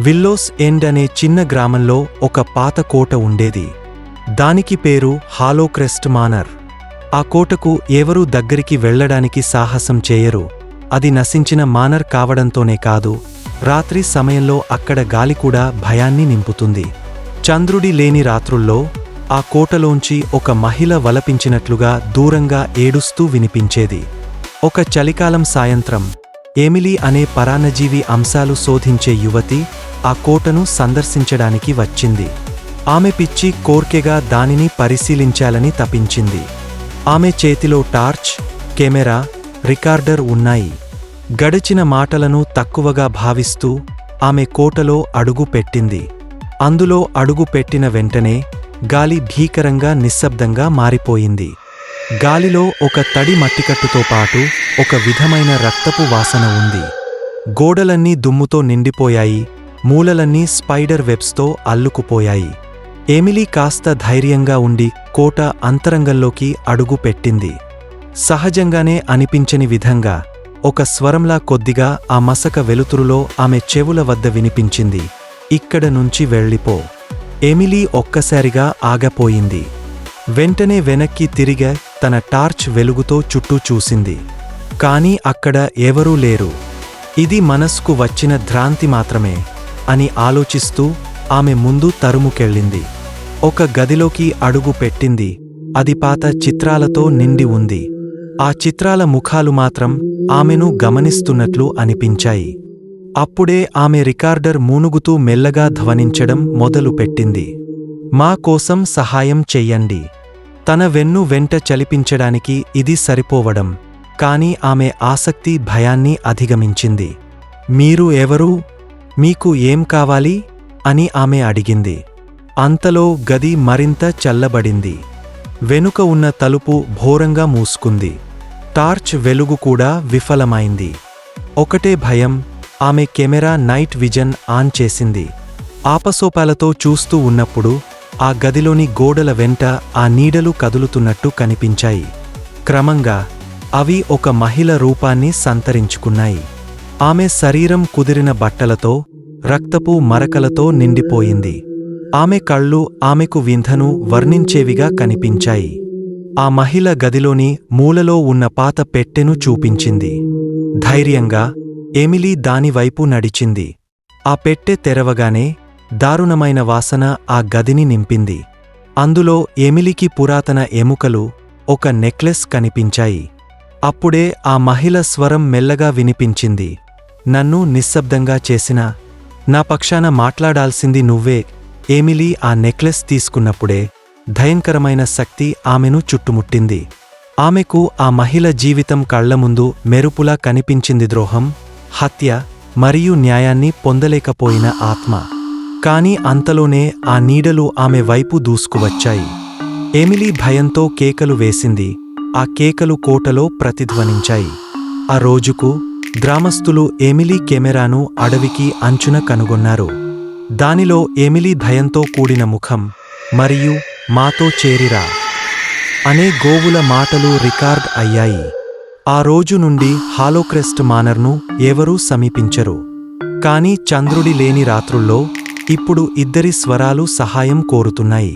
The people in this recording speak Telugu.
విల్లోస్ ఎండ్ అనే చిన్న గ్రామంలో ఒక పాత కోట ఉండేది. దానికి పేరు హాలోక్రెస్ట్ మానర్. ఆ కోటకు ఎవరూ దగ్గరికి వెళ్ళడానికి సాహసం చేయరు. అది నశించిన మానర్ కావడంతోనే కాదు రాత్రి సమయంలో అక్కడ గాలి కూడా భయాన్ని నింపుతుంది. చంద్రుడి లేని రాత్రుల్లో ఆ కోటలోంచి ఒక మహిళ వలపించినట్లుగా దూరంగా ఏడుస్తూ వినిపించేది. ఒక చలికాలం సాయంత్రం ఏమిలీ అనే పరాన్నజీవి అంశాలు శోధించే యువతి ఆ కోటను సందర్శించడానికి వచ్చింది. ఆమె పిచ్చి కోర్కెగా దానిని పరిశీలించాలని తపించింది. ఆమె చేతిలో టార్చ్ కెమెరా రికార్డర్ ఉన్నాయి. గడిచిన మాటలను తక్కువగా భావిస్తూ ఆమె కోటలో అడుగు పెట్టింది. అందులో అడుగు పెట్టిన వెంటనే గాలి భీకరంగా నిశ్శబ్దంగా మారిపోయింది. గాలిలో ఒక తడి మట్టికట్టుతో పాటు ఒక విధమైన రక్తపు వాసన ఉంది. గోడలన్నీ దుమ్ముతో నిండిపోయాయి. మూలలన్నీ స్పైడర్ వెబ్స్తో అల్లుకుపోయాయి. ఎమిలీ కాస్త ధైర్యంగా ఉండి కోట అంతరంగంలోకి అడుగు పెట్టింది. సహజంగానే అనిపించని విధంగా ఒక స్వరంలా కొద్దిగా ఆ మసక వెలుతురులో ఆమె చెవుల వద్ద వినిపించింది. ఇక్కడ నుంచి వెళ్ళిపో. ఎమిలీ ఒక్కసారిగా ఆగపోయింది. వెంటనే వెనక్కి తిరిగ తన టార్చ్ వెలుగుతో చుట్టూ చూసింది. కాని అక్కడ ఎవరూ లేరు. ఇది మనస్కు వచ్చిన ధ్రాంతి మాత్రమే. అని ఆలోచిస్తూ ఆమె ముందు తరుముకెళ్ళింది. ఒక గదిలోకి అడుగు పెట్టింది. అది పాత చిత్రాలతో నిండి ఉంది. ఆ చిత్రాల ముఖాలు మాత్రం ఆమెను గమనిస్తున్నట్లు అనిపించాయి. అప్పుడే ఆమె రికార్డర్ మూనుగుతూ మెల్లగా ధ్వనించడం మొదలుపెట్టింది మా కోసం సహాయం చెయ్యండి. తన వెన్ను వెంట చలిపించడానికి ఇది సరిపోవడం. కాని ఆమె ఆసక్తి భయాన్ని అధిగమించింది. మీరు ఎవరు? మీకు ఏం కావాలి? అని ఆమె అడిగింది. అంతలో గది మరింత చల్లబడింది. వెనుక ఉన్న తలుపు ఘోరంగా మూసుకుంది. టార్చ్ వెలుగు కూడా విఫలమైంది. ఒకటే భయం ఆమె కెమెరా నైట్ విజన్ ఆన్ చేసింది. ఆపసోపాలతో చూస్తూ ఉన్నప్పుడు ఆ గదిలోని గోడల వెంట ఆ నీడలు కదులుతున్నట్టు కనిపించాయి. క్రమంగా అవి ఒక మహిళ రూపాన్ని సంతరించుకున్నాయి. ఆమె శరీరం కుదిరిన బట్టలతో రక్తపు మరకలతో నిండిపోయింది. ఆమె కళ్ళు ఆమెకు వింధను వర్ణించేవిగా కనిపించాయి. ఆ మహిళ గదిలోని మూలలో ఉన్న పాత పెట్టెను చూపించింది. ధైర్యంగా ఎమిలీ దానివైపు నడిచింది. ఆ పెట్టె తెరవగానే దారుణమైన వాసన ఆ గదిని నింపింది. అందులో ఎమిలికి పురాతన ఎముకలు ఒక నెక్లెస్ కనిపించాయి. అప్పుడే ఆ మహిళ స్వరం మెల్లగా వినిపించింది. నన్ను నిశ్శబ్దంగా చేసిన నా పక్షాన మాట్లాడాల్సింది నువ్వే. ఏమిలీ ఆ నెక్లెస్ తీసుకున్నప్పుడే భయంకరమైన శక్తి ఆమెను చుట్టుముట్టింది. ఆమెకు ఆ మహిళ జీవితం కళ్ళ ముందు మెరుపులా కనిపించింది ద్రోహం హత్య మరియు న్యాయాన్ని పొందలేకపోయిన ఆత్మ. కాని అంతలోనే ఆ నీడలు ఆమె వైపు దూసుకువచ్చాయి. ఎమిలీ భయంతో కేకలు వేసింది ఆ కేకలు కోటలో ప్రతిధ్వనించాయి. ఆ రోజుకు గ్రామస్తులు ఏమిలీ కెమెరాను అడవికి అంచున కనుగొన్నారు. దానిలో ఏమిలీ భయంతో కూడిన ముఖం మరియు మాతో చేరిరా అనే గోవుల మాటలు రికార్డ్ అయ్యాయి. ఆ రోజు నుండి హాలోక్రెస్ట్ మానర్ను ఎవరూ సమీపించరు. కాని చంద్రుడి లేని రాత్రుల్లో ఇప్పుడు ఇద్దరి స్వరాలు సహాయం కోరుతున్నాయి.